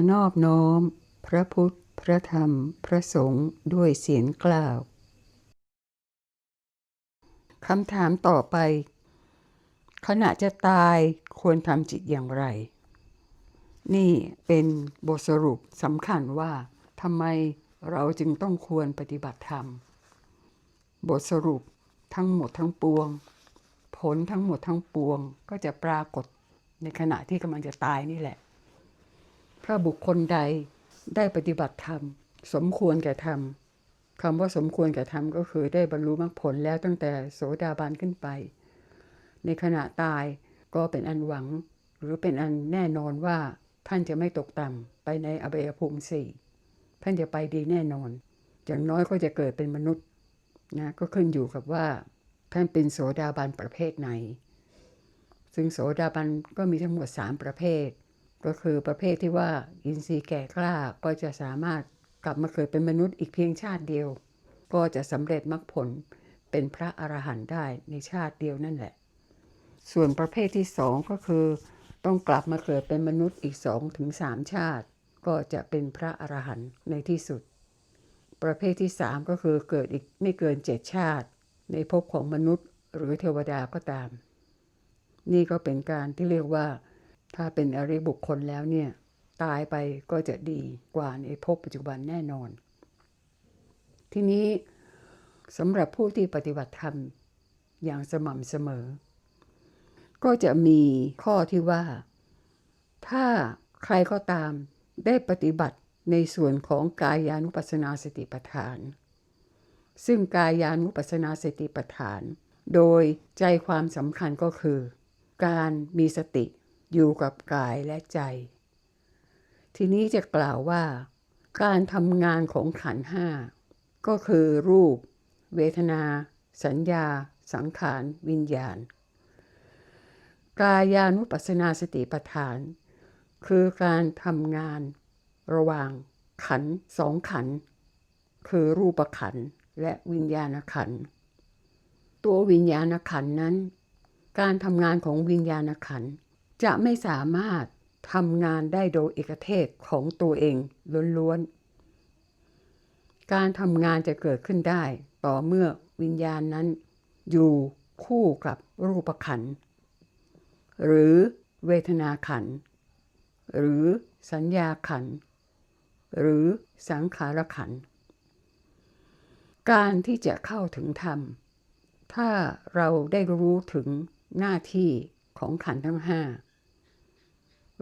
อนอบน้อม พระพุทธ พระธรรม พระสงฆ์ด้วยเสียงกล่าวคำถามต่อไป ขณะจะตายควรทำจิตอย่างไร นี่เป็นบทสรุปสำคัญว่าทำไมเราจึงต้องควรปฏิบัติธรรม บทสรุปทั้งหมดทั้งปวง ผลทั้งหมดทั้งปวงก็จะปรากฏในขณะที่กำลังจะตายนี่แหละ ถ้าบุคคลใดได้ปฏิบัติธรรม สมควรแก่ธรรมคำว่าสมควรแก่ธรรมก็คือได้บรรลุมรรคผลแล้วตั้งแต่โสดาบันขึ้นไป ในขณะตายก็เป็นอันหวัง หรือเป็นอันแน่นอนว่าท่านจะไม่ตกต่ำไปในอบายภูมิสี่ท่านจะไปดีแน่นอน อย่างน้อยก็จะเกิดเป็นมนุษย์นะก็ขึ้นอยู่กับว่า ท่านเป็นโสดาบันประเภทไหน ซึ่งโสดาบันก็มีทั้งหมด 3 ประเภท ก็คือประเภทที่ว่าอินทรีย์แก่กล้าก็จะสามารถกลับมาเกิดเป็นมนุษย์อีกเพียงชาติเดียว ก็จะสำเร็จมรรคผลเป็นพระอรหันต์ได้ในชาติเดียวนั่นแหละ ส่วนประเภทที่สองก็คือ ต้องกลับมาเกิดเป็นมนุษย์อีกสองถึงสามชาติ ก็จะเป็นพระอรหันต์ในที่สุด ประเภทที่สามก็คือเกิดอีกไม่เกินเจ็ดชาติ ในภพของมนุษย์หรือเทวดาก็ตาม นี่ก็เป็นการที่เรียกว่า ถ้าเป็นอริบุคคลแล้วเนี่ย ตายไปก็จะดีกว่าในภพปัจจุบันแน่นอน ทีนี้สำหรับผู้ที่ปฏิบัติธรรมอย่างสม่ำเสมอ ก็จะมีข้อที่ว่า ถ้าใครก็ตามได้ปฏิบัติในส่วนของกายานุปัสสนาสติปัฏฐาน ซึ่งกายานุปัสสนาสติปัฏฐาน โดยใจความสำคัญก็คือ การมีสติ อยู่กับกายและใจ ทีนี้จะกล่าวว่า การทำงานของขันห้าก็คือรูป เวทนา สัญญา สังขาร วิญญาณ กายานุปัสสนาสติปัฏฐาน คือการทำงานระหว่างขันสองขัน คือรูปขันและวิญญาณขัน ตัววิญญาณขันนั้น การทำงานของวิญญาณขันธ์ จะไม่สามารถทำงานได้โดยเอกเทศของตัวเองล้วนๆ การทำงานจะเกิดขึ้นได้ ต่อเมื่อวิญญาณนั้น อยู่คู่กับรูปขัน หรือเวทนาขัน หรือสัญญาขัน หรือสังขารขัน การที่จะเข้าถึงธรรม ถ้าเราได้รู้ถึงหน้าที่ของขันทั้งห้า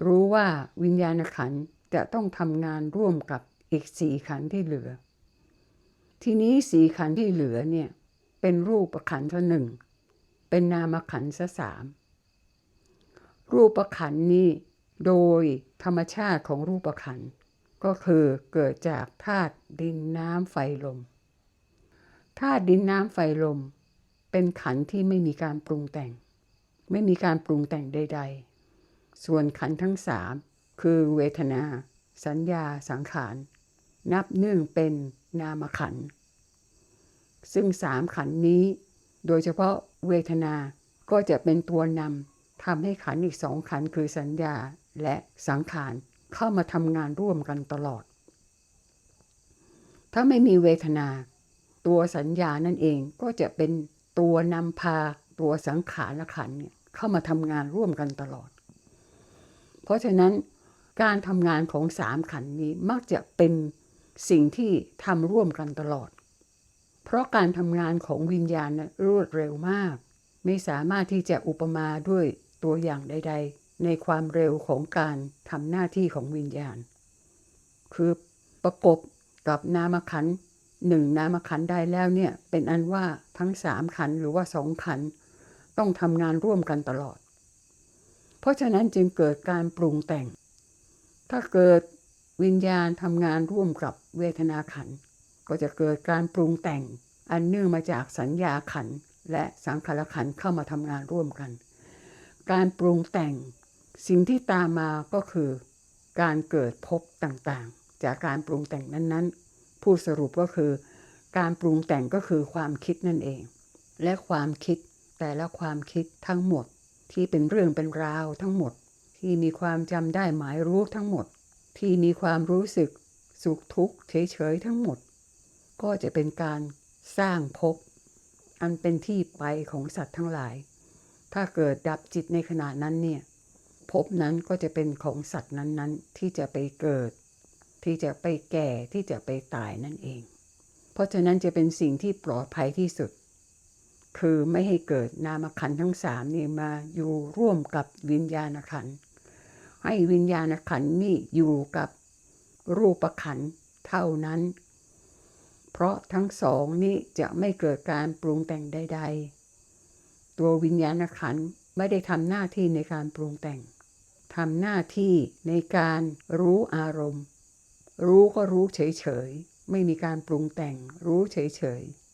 รู้ว่าวิญญาณขันจะต้องทำงานร่วมกับอีกสี่ขันที่เหลือ ทีนี้สี่ขันที่เหลือเนี่ยเป็นรูปขันธ์ซะหนึ่ง เป็นนามขันธ์สาม รูปขันธ์นี้โดยธรรมชาติของรูปขันธ์ก็คือเกิดจากธาตุดินน้ำไฟลม ธาตุดินน้ำไฟลม เป็นขันธ์ที่ไม่มีการปรุงแต่ง ไม่มีการปรุงแต่งใด ๆ ส่วนขันทั้งสามคือเวทนา สัญญาสังขาร นับเนื่องเป็นนามขัน ซึ่งสามขันนี้ โดยเฉพาะเวทนาก็จะเป็นตัวนำทำให้ขันอีกสองขันคือสัญญาและสังขารเข้ามาทำงานร่วมกันตลอด ถ้าไม่มีเวทนา ตัวสัญญานั่นเองก็จะเป็นตัวนำพาตัวสังขารละขันเนี่ยเข้ามาทำงานร่วมกันตลอด เพราะฉะนั้นการทำงานของสามขันนี้มักจะเป็นสิ่งที่ทำร่วมกันตลอด เพราะการทำงานของวิญญาณรวดเร็วมาก ไม่สามารถที่จะอุปมาด้วยตัวอย่างใด ๆ ในความเร็วของการทำหน้าที่ของวิญญาณ คือประกบกับนามขันหนึ่งนามขันได้แล้วเนี่ยเป็นอันว่าทั้งสามขันหรือว่าสองขันต้องทำงานร่วมกันตลอด เพราะฉะนั้นจึงเกิดการปรุงแต่ง ถ้าเกิดวิญญาณทำงานร่วมกับเวทนาขัน ก็จะเกิดการปรุงแต่ง อันเนื่องมาจากสัญญาขัน และสังขารขันเข้ามาทำงานร่วมกัน การปรุงแต่ง สิ่งที่ตามมาก็คือ การเกิดพบต่างๆ จากการปรุงแต่งนั้นๆ ผู้สรุปก็คือ การปรุงแต่งก็คือความคิดนั่นเอง และความคิดแต่ละความคิดทั้งหมด ที่เป็นเรื่องเป็นราวทั้งหมด ที่มีความจำได้หมายรู้ทั้งหมด ที่มีความรู้สึกสุขทุกข์เฉยๆทั้งหมด ก็จะเป็นการสร้างภพอันเป็นที่ไปของสัตว์ทั้งหลาย ถ้าเกิดดับจิตในขณะนั้นเนี่ยภพนั้นก็จะเป็นของสัตว์นั้นๆ ที่จะไปเกิด ที่จะไปแก่ที่จะไปตายนั่นเอง เพราะฉะนั้นจะเป็นสิ่งที่ปลอดภัยที่สุด คือไม่ให้เกิดนามขันทั้งสามนี่มาอยู่ร่วมกับวิญญาณขันธ์ให้วิญญาณขันธ์นี่อยู่กับรูปขันธ์เท่านั้น เพราะทั้งสองนี้จะไม่เกิดการปรุงแต่งใด ๆ ตัววิญญาณขันธ์ไม่ได้ทำหน้าที่ในการปรุงแต่งทำหน้าที่ในการรู้อารมณ์ รู้ก็รู้เฉยๆ ไม่มีการปรุงแต่ง รู้เฉยๆ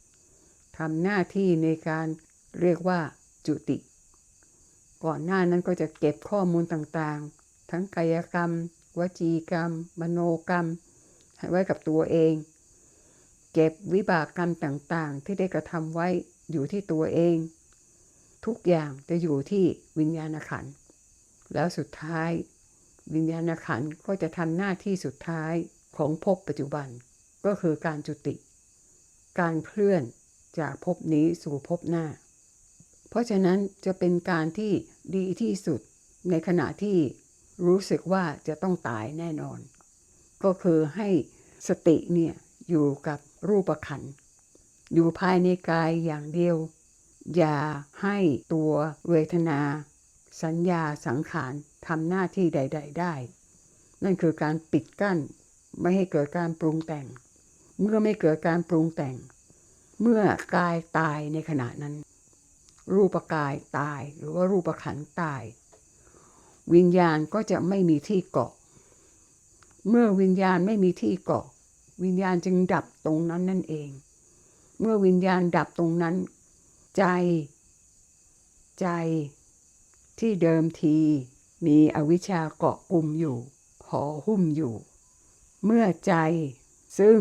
ทำหน้าที่ในการเรียกว่าจุติ ก่อนหน้านั้นก็จะเก็บข้อมูลต่างๆ ทั้งกายกรรม วจีกรรม มโนกรรมไว้กับตัวเอง เก็บวิบากกรรมต่างๆ ที่ได้กระทำไว้อยู่ที่ตัวเอง ทุกอย่างจะอยู่ที่วิญญาณขันธ์แล้วสุดท้าย วิญญาณขันธ์ก็จะทำหน้าที่สุดท้ายของภพปัจจุบัน ก็คือการจุติ การเคลื่อน จากภพนี้สู่ภพหน้า เพราะฉะนั้นจะเป็นการที่ดีที่สุดในขณะที่รู้สึกว่าจะต้องตายแน่นอน ก็คือให้สติเนี่ยอยู่กับรูปขันอยู่ภายในกายอย่างเดียว อย่าให้ตัวเวทนา สัญญาสังขารทำหน้าที่ใด ๆ ได้ นั่นคือการปิดกั้น ไม่ให้เกิดการปรุงแต่ง เมื่อไม่เกิดการปรุงแต่ง เมื่อกายตายในขณะนั้น รูปกายตายหรือว่ารูปขันตาย วิญญาณก็จะไม่มีที่เกาะ เมื่อวิญญาณไม่มีที่เกาะ วิญญาณจึงดับตรงนั้นนั่นเอง เมื่อวิญญาณดับตรงนั้น ใจ ใจที่เดิมทีมีอวิชชาเกาะกลุ่มอยู่ห่อหุ้มอยู่ เมื่อใจซึ่ง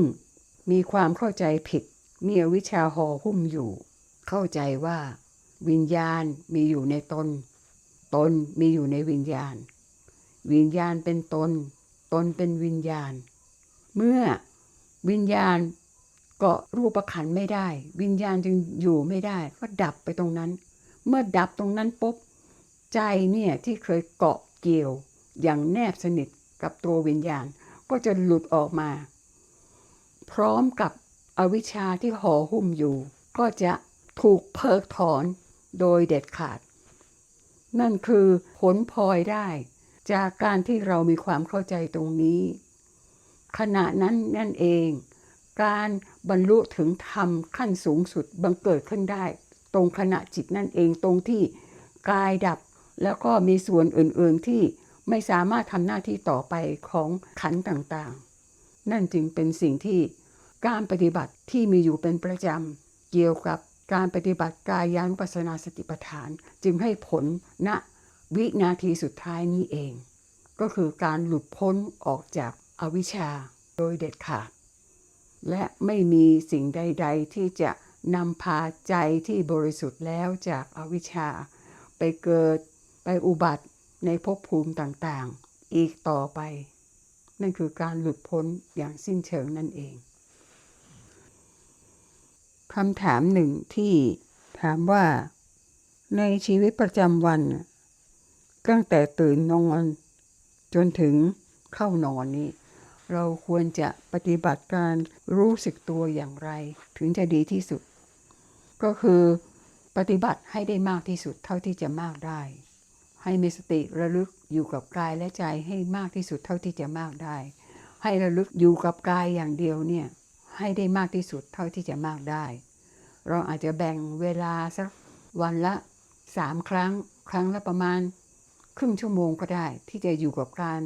มีความเข้าใจผิด มีอวิชชาห่อหุ้มอยู่ เข้าใจว่า วิญญาณมีอยู่ในตน ตนมีอยู่ในวิญญาณ วิญญาณเป็นตน ตนเป็นวิญญาณ เมื่อวิญญาณเกาะรูปขันไม่ได้ วิญญาณจึงอยู่ไม่ได้ ก็ดับไปตรงนั้น เมื่อดับตรงนั้นปุ๊บใจเนี่ยที่เคยเกาะเกี่ยวอย่างแนบสนิทกับตัววิญญาณ ก็จะหลุดออกมา พร้อมกับ อวิชชาที่ห่อหุ้มอยู่ ก็จะถูกเพิกถอนโดยเด็ดขาด นั่นคือผลพลอยได้ จากการที่เรามีความเข้าใจตรงนี้ ขณะนั้นนั่นเอง การบรรลุถึงธรรมขั้นสูงสุดบังเกิดขึ้นได้ ตรงขณะจิตนั่นเองตรงที่กายดับแล้วก็มีส่วนอื่น ๆที่ไม่สามารถทำหน้าที่ต่อไปของขันต่างๆ นั่นจึงเป็นสิ่งที่ การปฏิบัติที่มีอยู่เป็นประจำเกี่ยวกับการปฏิบัติกายานุปัสสนาสติปัฏฐาน จึงให้ผลณวินาทีสุดท้ายนี้เอง ก็คือการหลุดพ้นออกจากอวิชชาโดยเด็ดขาด และไม่มีสิ่งใด ๆ ที่จะนำพาใจที่บริสุทธิ์แล้วจากอาวิชชา ไปเกิดไปอุบัติในภพภูมิต่างๆ อีกต่อไป นั่นคือการหลุดพ้นอย่างสิ้นเชิงนั่นเอง คำถามหนึ่งที่ถามว่า ในชีวิตประจำวัน ตั้งแต่ตื่นนอน จนถึงเข้านอนนี้ เราควรจะปฏิบัติการรู้สึกตัวอย่างไร ถึงจะดีที่สุด ก็คือปฏิบัติให้ได้มากที่สุดเท่าที่จะมากได้ ให้มีสติระลึกอยู่กับกายและใจให้มากที่สุดเท่าที่จะมากได้ ให้ระลึกอยู่กับกายอย่างเดียวเนี่ย ให้ได้มากที่สุดเท่าที่จะมากได้ เราอาจจะแบ่งเวลาสักวันละสามครั้ง ครั้งละประมาณ ครึ่งชั่วโมงก็ได้ ที่จะอยู่กับการ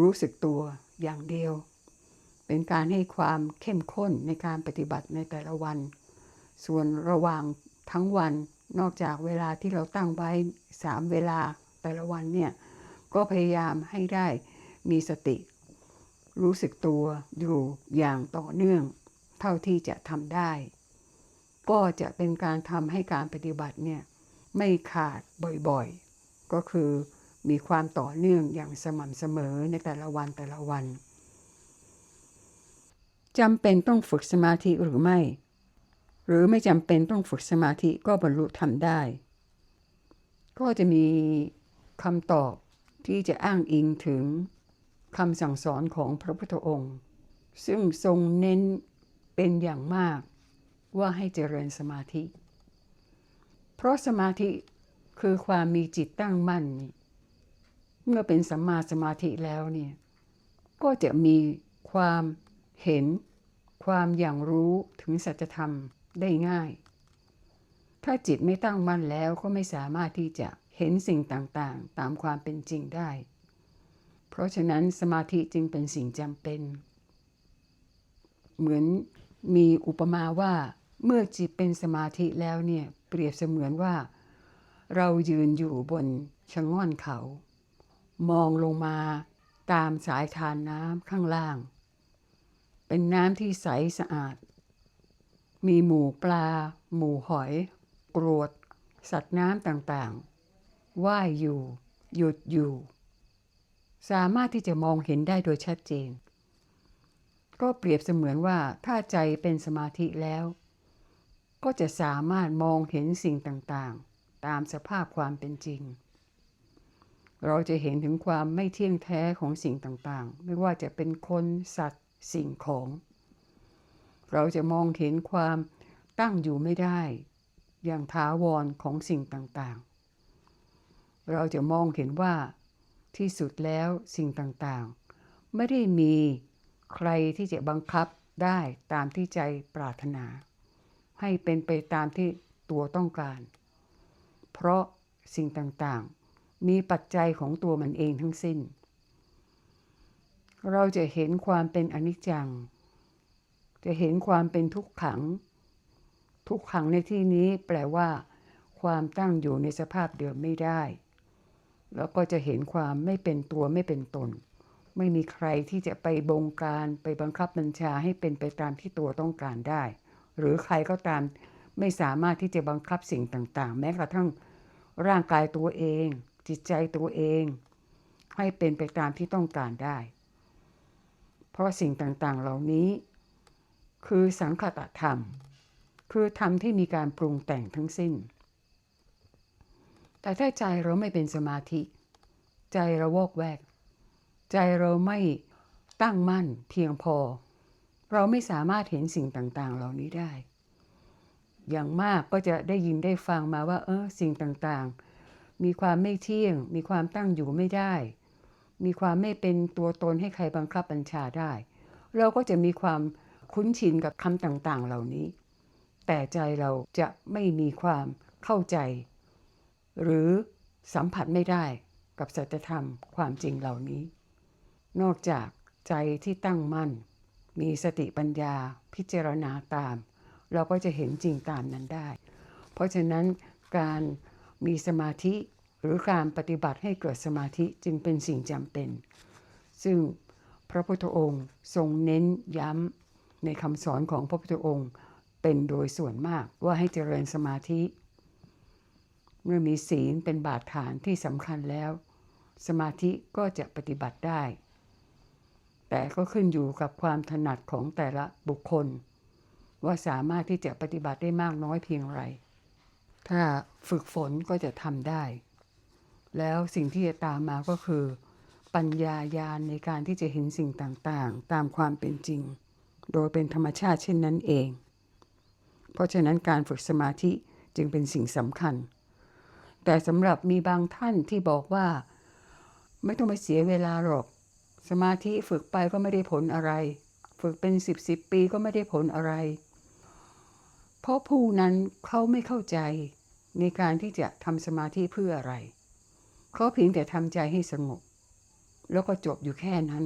รู้สึกตัวอย่างเดียว เป็นการให้ความเข้มข้นในการปฏิบัติในแต่ละวัน ส่วนระหว่างทั้งวันนอกจากเวลาที่เราตั้งไว้สามเวลาแต่ละวันเนี่ย ก็พยายามให้ได้มีสติ รู้สึกตัวอยู่อย่างต่อเนื่อง เท่าที่จะทำได้ ก็จะเป็นการทำให้การปฏิบัติเนี่ยไม่ขาดบ่อยๆ ก็คือมีความต่อเนื่องอย่างสม่ำเสมอในแต่ละวันแต่ละวันจำเป็นต้องฝึกสมาธิหรือไม่ หรือไม่จำเป็นต้องฝึกสมาธิก็บรรลุธรรมได้ ก็จะมีคำตอบที่จะอ้างอิงถึงคำสั่งสอนของพระพุทธองค์ ซึ่งทรงเน้น เป็นอย่างมากว่าให้เจริญสมาธิ เพราะสมาธิคือความมีจิตตั้งมั่นนี่เมื่อเป็นสัมมาสมาธิแล้วเนี่ยก็จะมีความเห็น ความอย่างรู้ถึงสัจธรรมได้ง่าย ถ้าจิตไม่ตั้งมั่นแล้วก็ไม่สามารถที่จะเห็นสิ่งต่างๆ ตามความเป็นจริงได้ เพราะฉะนั้นสมาธิจึงเป็นสิ่งจำเป็น เหมือน มีอุปมาว่าเมื่อจิตเป็นสมาธิแล้วเนี่ยเปรียบเสมือนว่า เรายืนอยู่บนชะง่อนเขา มองลงมาตามสายทานน้ำข้างล่าง เป็นน้ำที่ใสสะอาด มีหมูปลา หมูหอย กรวด สัตว์น้ำต่างๆว่ายอยู่ หยุดอยู่ สามารถที่จะมองเห็นได้โดยชัดเจน ก็เปรียบเสมือนว่าถ้าใจเป็นสมาธิแล้ว ก็จะสามารถมองเห็นสิ่งต่างๆ ตามสภาพความเป็นจริง เราจะเห็นถึงความไม่เที่ยงแท้ของสิ่งต่างๆ ไม่ว่าจะเป็นคนสัตว์สิ่งของ เราจะมองเห็นความตั้งอยู่ไม่ได้ อย่างท้าวรของสิ่งต่างๆ เราจะมองเห็นว่าที่สุดแล้วสิ่งต่างๆ ไม่ได้มี ใครที่จะบังคับได้ตามที่ใจปรารถนา ให้เป็นไปตามที่ตัวต้องการ เพราะสิ่งต่างๆ มีปัจจัยของตัวมันเองทั้งสิ้น เราจะเห็นความเป็นอนิจจัง จะเห็นความเป็นทุกขัง ทุกขังในที่นี้แปลว่า ความตั้งอยู่ในสภาพเดิมไม่ได้ แล้วก็จะเห็นความไม่เป็นตัวไม่เป็นตน ไม่มีใครที่จะไปบงการไปบังคับบัญชาให้เป็นไปตามที่ตัวต้องการได้ หรือใครก็ตามไม่สามารถที่จะบังคับสิ่งต่างๆ แม้กระทั่งร่างกายตัวเอง จิตใจตัวเอง ให้เป็นไปตามที่ต้องการได้ เพราะสิ่งต่างๆเหล่านี้ คือสังคตธรรม คือธรรมที่มีการปรุงแต่งทั้งสิ้น แต่ถ้าใจเราไม่เป็นสมาธิ ใจเราวอกแวก ใจเราไม่ตั้งมั่นเพียงพอ เราไม่สามารถเห็นสิ่งต่างๆ เหล่านี้ได้ อย่างมากก็จะได้ยินได้ฟังมาว่า เออสิ่งต่างๆ มีความไม่เที่ยง มีความตั้งอยู่ไม่ได้ มีความไม่เป็นตัวตนให้ใครบังคับบัญชาได้ เราก็จะมีความคุ้นชินกับคำต่างๆ เหล่านี้ แต่ใจเราจะไม่มีความเข้าใจ หรือสัมผัสไม่ได้กับสัจธรรมความจริงเหล่านี้ นอกจากใจที่ตั้งมั่น มีสติปัญญาพิจารณาตาม เราก็จะเห็นจริงตามนั้นได้ เพราะฉะนั้นการมีสมาธิหรือการปฏิบัติให้เกิดสมาธิจึงเป็นสิ่งจำเป็น ซึ่งพระพุทธองค์ทรงเน้นย้ำในคำสอนของพระพุทธองค์เป็นโดยส่วนมากว่าให้เจริญสมาธิ เมื่อมีศีลเป็นบาดฐานที่สำคัญแล้ว สมาธิก็จะปฏิบัติได้ แต่ก็ขึ้นอยู่กับความถนัดของแต่ละบุคคล ว่าสามารถที่จะปฏิบัติได้มากน้อยเพียงไร ถ้าฝึกฝนก็จะทำได้ แล้วสิ่งที่จะตามมาก็คือ ปัญญายาณในการที่จะเห็นสิ่งต่างๆ ตามความเป็นจริง โดยเป็นธรรมชาติเช่นนั้นเอง เพราะฉะนั้นการฝึกสมาธิจึงเป็นสิ่งสำคัญ แต่สำหรับมีบางท่านที่บอกว่า ไม่ต้องไปเสียเวลาหรอก สมาธิฝึกไปก็ไม่ได้ผลอะไร ฝึกเป็นสิบสิบปีก็ไม่ได้ผลอะไร เพราะผู้นั้นเขาไม่เข้าใจในการที่จะทำสมาธิเพื่ออะไร เขาเพียงแต่ทำใจให้สงบ แล้วก็จบอยู่แค่นั้น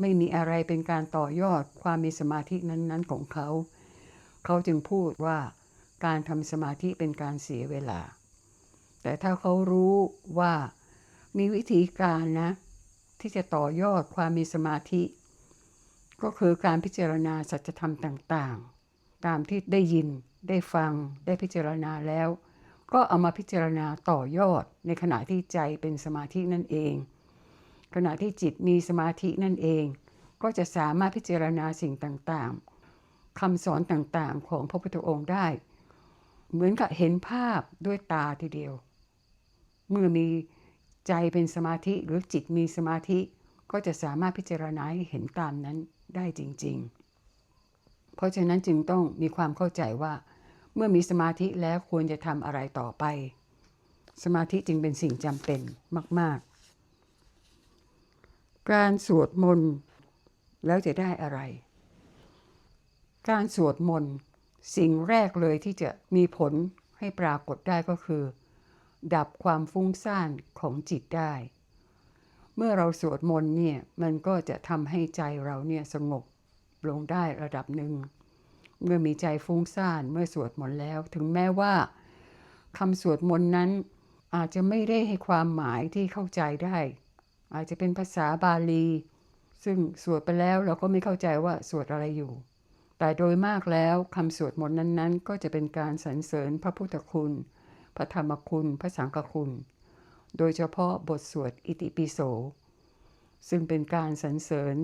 ไม่มีอะไรเป็นการต่อยอดความมีสมาธินั้น ๆ ของเขา เขาจึงพูดว่าการทำสมาธิเป็นการเสียเวลา แต่ถ้าเขารู้ว่ามีวิธีการนะ ที่จะต่อยอดความมีสมาธิ ก็คือการพิจารณาสัจธรรมต่างๆ ตามที่ได้ยินได้ฟังได้พิจารณาแล้ว ก็เอามาพิจารณาต่อยอดในขณะที่ใจเป็นสมาธินั่นเอง ขณะที่จิตมีสมาธินั่นเอง ก็จะสามารถพิจารณาสิ่งต่างๆคำสอนต่างๆของพระพุทธองค์ได้ เหมือนกับเห็นภาพด้วยตาทีเดียว เมื่อมี ใจเป็นสมาธิหรือจิตมีสมาธิก็จะสามารถพิจารณาให้เห็นตามนั้นได้จริง ๆ เพราะฉะนั้นจึงต้องมีความเข้าใจว่า เมื่อมีสมาธิแล้วควรจะทำอะไรต่อไป สมาธิจึงเป็นสิ่งจำเป็นมาก ๆ การสวดมนต์แล้วจะได้อะไร การสวดมนต์สิ่งแรกเลยที่จะมีผลให้ปรากฏได้ก็คือ ดับความฟุ้งซ่านของจิตได้ เมื่อเราสวดมนต์เนี่ยมันก็จะทำให้ใจเราเนี่ยสงบลงได้ระดับหนึ่ง เมื่อมีใจฟุ้งซ่านเมื่อสวดมนต์แล้ว ถึงแม้ว่าคำสวดมนต์นั้น อาจจะไม่ได้ให้ความหมายที่เข้าใจได้ อาจจะเป็นภาษาบาลี ซึ่งสวดไปแล้วเราก็ไม่เข้าใจว่าสวดอะไรอยู่ แต่โดยมากแล้วคำสวดมนต์นั้นๆ ก็จะเป็นการสรรเสริญพระพุทธคุณ พระธรรมคุณ พระสังฆคุณ โดยเฉพาะบทสวดอิติปิโส ซึ่งเป็นการสรรเสริญ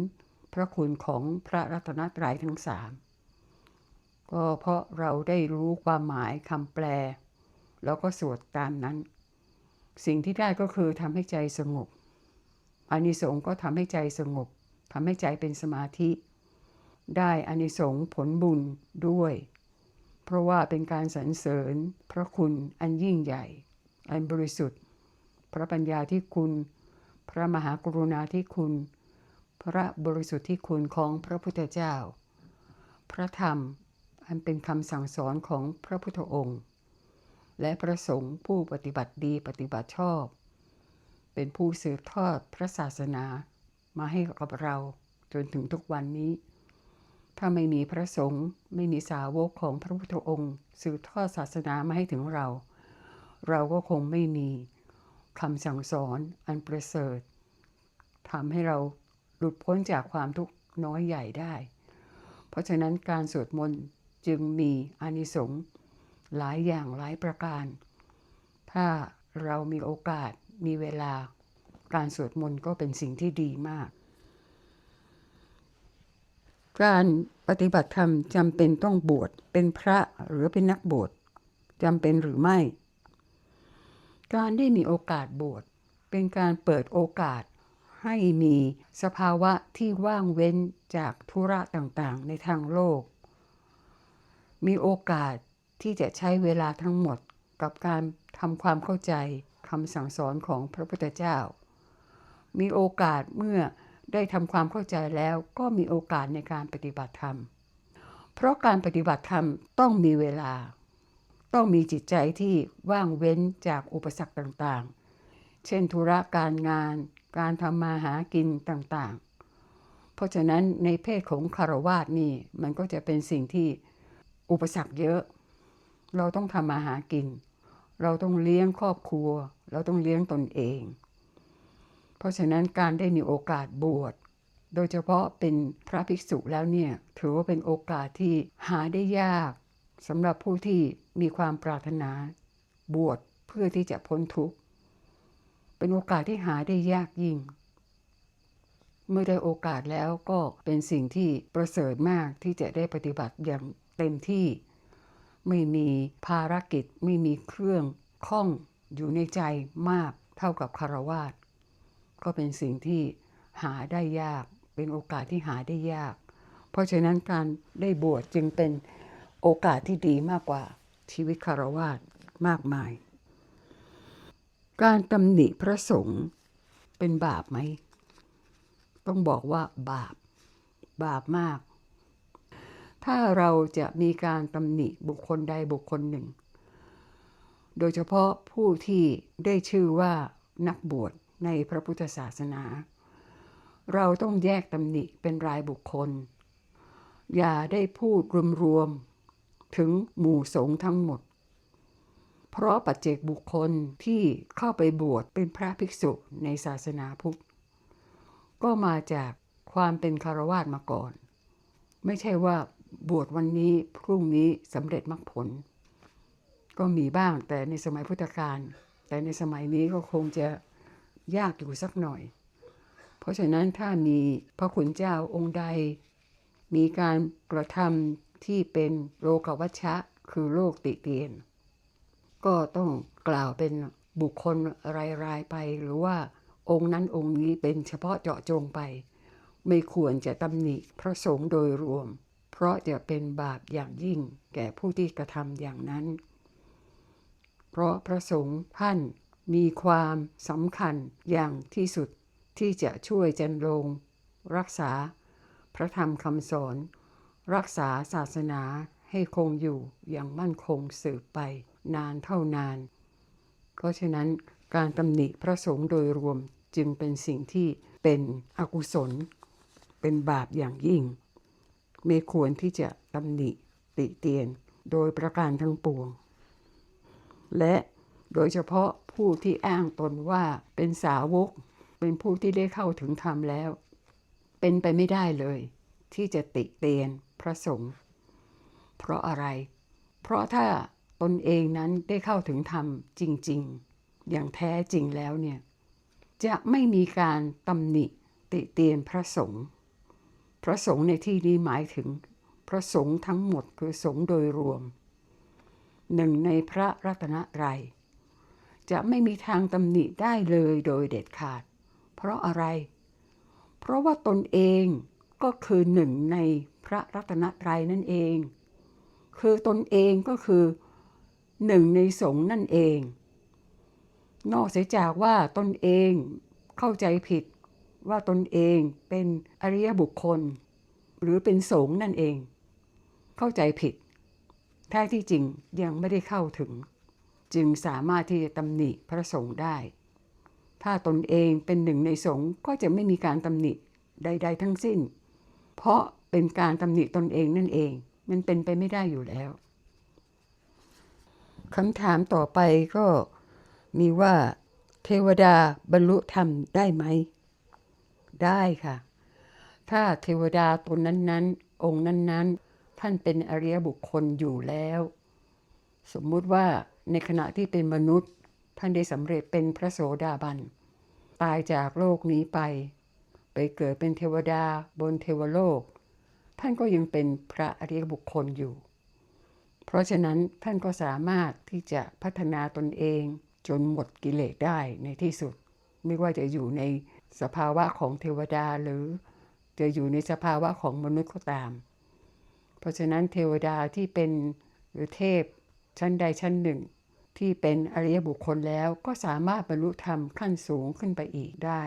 พระคุณของพระรัตนตรัยทั้งสามก็เพราะเราได้รู้ความหมายคำแปล แล้วก็สวดตามนั้น สิ่งที่ได้ก็คือทำให้ใจสงบอานิสงส์ก็ทำให้ใจสงบทำให้ใจเป็นสมาธิ ได้อานิสงส์ผลบุญด้วย เพราะว่าเป็นการสรรเสริญพระคุณอันยิ่งใหญ่ อันบริสุทธิ์ พระปัญญาที่คุณ พระมหากรุณาที่คุณ พระบริสุทธิ์ที่คุณของพระพุทธเจ้า พระธรรมอันเป็นคำสั่งสอนของพระพุทธองค์ และพระสงฆ์ผู้ปฏิบัติดีปฏิบัติชอบ เป็นผู้สืบทอดพระศาสนามาให้กับเราจนถึงทุกวันนี้ ถ้าไม่มีพระสงฆ์ไม่มีสาวกของพระพุทธองค์ สืบทอดศาสนามาให้ถึงเรา เราก็คงไม่มีคำสั่งสอนอันประเสริฐทำให้เราหลุดพ้นจากความทุกข์น้อยใหญ่ได้ เพราะฉะนั้นการสวดมนต์จึงมีอานิสงส์หลายอย่างหลายประการ ถ้าเรามีโอกาสมีเวลาการสวดมนต์ก็เป็นสิ่งที่ดีมาก การปฏิบัติธรรมจำเป็นต้องบวชเป็นพระหรือเป็นนักบวชจำเป็นหรือไม่ การได้มีโอกาสบวชเป็นการเปิดโอกาสให้มีสภาวะที่ว่างเว้นจากธุระต่างๆ ในทางโลก มีโอกาสที่จะใช้เวลาทั้งหมดกับการทำความเข้าใจคำสั่งสอนของพระพุทธเจ้า มีโอกาสเมื่อ ได้ทำความเข้าใจแล้วก็มีโอกาสในการปฏิบัติธรรม เพราะการปฏิบัติธรรมต้องมีเวลา ต้องมีจิตใจที่ว่างเว้นจากอุปสรรคต่างๆ เช่นธุระการงาน การทำมาหากินต่างๆ เพราะฉะนั้นในเพศของคารวาสนี่มันก็จะเป็นสิ่งที่อุปสรรคเยอะ เราต้องทำมาหากิน เราต้องเลี้ยงครอบครัว เราต้องเลี้ยงตนเอง เพราะฉะนั้นการได้มีโอกาสบวช โดยเฉพาะเป็นพระภิกษุแล้วเนี่ยถือว่าเป็นโอกาสที่หาได้ยากสำหรับผู้ที่มีความปรารถนา บวชเพื่อที่จะพ้นทุกข์ เป็นโอกาสที่หาได้ยากยิ่ง เมื่อได้โอกาสแล้วก็เป็นสิ่งที่ประเสริฐมากที่จะได้ปฏิบัติอย่างเต็มที่ ไม่มีภารกิจ ไม่มีเครื่องข้องอยู่ในใจมากเท่ากับคารวาส ก็เป็นสิ่งที่หาได้ยาก เป็นโอกาสที่หาได้ยาก เพราะฉะนั้นการได้บวชจึงเป็นโอกาสที่ดีมากกว่าชีวิตคารวาสมากมาย การตำหนิพระสงฆ์เป็นบาปไหม ต้องบอกว่าบาป บาปมาก ถ้าเราจะมีการตำหนิบุคคลใดบุคคลหนึ่ง โดยเฉพาะผู้ที่ได้ชื่อว่านักบวช ในพระพุทธศาสนา เราต้องแยกตำหนิเป็นรายบุคคล อย่าได้พูดรวมๆถึงหมู่สงฆ์ทั้งหมด เพราะปัจเจกบุคคลที่เข้าไปบวชเป็นพระภิกษุในศาสนาพุทธ ก็มาจากความเป็นคารวาสมาก่อน ไม่ใช่ว่าบวชวันนี้พรุ่งนี้สำเร็จมรรคผล ก็มีบ้างแต่ในสมัยพุทธกาลแต่ในสมัยนี้ก็คงจะ ยากอยู่สักหน่อย เพราะฉะนั้นถ้ามีพระคุณเจ้าองค์ใด มีการกระทำที่เป็นโลกวัชชะ คือโลกติเตียน ก็ต้องกล่าวเป็นบุคคลรายๆไปหรือว่าองค์นั้นองค์นี้เป็นเฉพาะเจาะจงไป ไม่ควรจะตำหนิพระสงฆ์โดยรวม เพราะจะเป็นบาปอย่างยิ่งแก่ผู้ที่กระทำอย่างนั้น เพราะพระสงฆ์ท่าน มีความสำคัญอย่างที่สุดที่จะช่วยจันลงรักษาพระธรรมคำสอน รักษาศาสนาให้คงอยู่อย่างมั่นคงสืบไปนานเท่านาน เพราะฉะนั้นการตำหนิพระสงฆ์โดยรวมจึงเป็นสิ่งที่เป็นอกุศล เป็นบาปอย่างยิ่ง ไม่ควรที่จะตำหนิติเตียนโดยประการทั้งปวง และ โดยเฉพาะผู้ที่อ้างตนว่าเป็นสาวก เป็นผู้ที่ได้เข้าถึงธรรมแล้ว เป็นไปไม่ได้เลย ที่จะติเตียนพระสงฆ์เพราะอะไร เพราะถ้าตนเองนั้นได้เข้าถึงธรรมจริง ๆ อย่างแท้จริงแล้วเนี่ยจะไม่มีการตำหนิติเตียนพระสงฆ์พระสงฆ์ในที่นี้หมายถึง พระสงฆ์ทั้งหมดคือสงฆ์โดยรวม หนึ่งในพระรัตนตรัย จะไม่มีทางตำหนิได้เลยโดยเด็ดขาด เพราะอะไร เพราะว่าตนเองก็คือหนึ่งในพระรัตนตรัยนั่นเอง คือตนเองก็คือหนึ่งในสงฆ์นั่นเอง นอกเสียจากว่าตนเองเข้าใจผิดว่าตนเองเป็นอริยบุคคล หรือเป็นสงฆ์นั่นเอง เข้าใจผิด แท้ที่จริงยังไม่ได้เข้าถึง จึงสามารถที่จะตำหนิพระสงฆ์ได้ ถ้าตนเองเป็นหนึ่งในสงฆ์ก็จะไม่มีการตำหนิใด ๆ ทั้งสิ้น เพราะเป็นการตำหนิตนเองนั่นเอง มันเป็นไปไม่ได้อยู่แล้วคำถามต่อไปก็มีว่าเทวดาบรรลุธรรมได้ไหม ได้ค่ะ ถ้าเทวดาตนนั้นๆ องค์นั้นๆ ท่านเป็นอริยบุคคลอยู่แล้ว สมมุติว่าในขณะที่เป็นมนุษย์ ท่านได้สำเร็จเป็นพระโสดาบัน ตายจากโลกนี้ไป ไปเกิดเป็นเทวดาบนเทวโลก ท่านก็ยังเป็นพระอริยบุคคลอยู่ เพราะฉะนั้นท่านก็สามารถที่จะพัฒนาตนเองจนหมดกิเลสได้ในที่สุด ไม่ว่าจะอยู่ในสภาวะของเทวดาหรือจะอยู่ในสภาวะของมนุษย์ก็ตาม เพราะฉะนั้นเทวดาที่เป็นหรือเทพ ชั้นใดชั้นหนึ่ง ที่เป็นอริยบุคคลแล้วก็สามารถบรรลุธรรมขั้นสูงขึ้นไปอีกได้